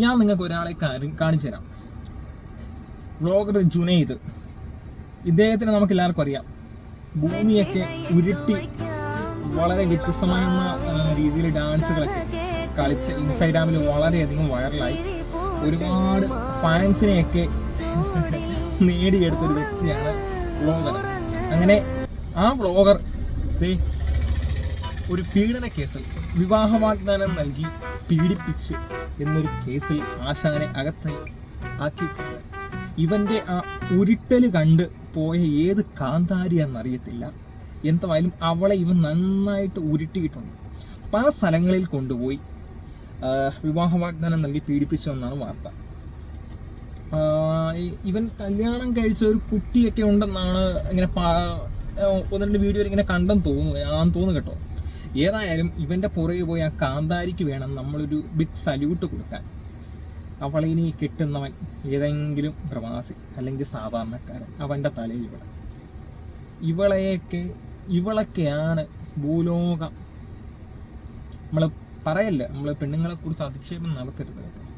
ഞാൻ നിങ്ങൾക്ക് ഒരാളെ കാണിച്ചു തരാം. വ്ളോഗർ ജുനൈദ്. ഇദ്ദേഹത്തിന് നമുക്ക് എല്ലാവർക്കും അറിയാം. ഭൂമിയൊക്കെ ഉരുട്ടി വളരെ വ്യത്യസ്തമായ രീതിയിൽ ഡാൻസുകളൊക്കെ കളിച്ച് ഇൻസ്റ്റാഗ്രാമിൽ വളരെയധികം വൈറലായി ഒരുപാട് ഫാൻസിനെയൊക്കെ നേടിയെടുത്തൊരു വ്യക്തിയാണ് വ്ളോഗർ അങ്ങനെ ആ വ്ളോഗർ ഒരു പീഡന കേസിൽ വിവാഹ വാഗ്ദാനം നൽകി പീഡിപ്പിച്ച് എന്നൊരു കേസിൽ ആശാനെ അകത്ത് ആക്കിയിട്ടുണ്ട്. ഇവന്റെ ആ ഉരുട്ടൽ കണ്ട് പോയ ഏത് കാന്താരി എന്നറിയത്തില്ല എന്തായാലും അവളെ ഇവൻ നന്നായിട്ട് ഉരുട്ടിയിട്ടുണ്ട്. പല സ്ഥലങ്ങളിൽ കൊണ്ടുപോയി വിവാഹ വാഗ്ദാനം നൽകി പീഡിപ്പിച്ചു എന്നാണ് വാർത്ത. ഇവൻ കല്യാണം കഴിച്ച ഒരു കുട്ടിയൊക്കെ ഉണ്ടെന്നാണ് ഇങ്ങനെ ഒന്ന് രണ്ട് വീഡിയോയിൽ ഇങ്ങനെ കണ്ടെന്ന് തോന്നുന്നു ആണെന്ന് തോന്നുന്നു കേട്ടോ. ഏതായാലും ഇവന്റെ പുറകെ പോയി ആ കാന്താരിക്ക് വേണം നമ്മളൊരു ബിഗ് സല്യൂട്ട് കൊടുക്കാൻ. അവളെ ഇനി കിട്ടുന്നവൻ ഏതെങ്കിലും പ്രവാസി അല്ലെങ്കിൽ സാധാരണക്കാരൻ അവന്റെ തലയിൽ ഇവിടെ ഇവളെയൊക്കെ ഇവളൊക്കെയാണ് ഭൂലോകം. നമ്മൾ പറയല്ല നമ്മൾ പെണ്ണുങ്ങളെ കുറിച്ച് അധിക്ഷേപം നടത്തരുത്. കേട്ടോ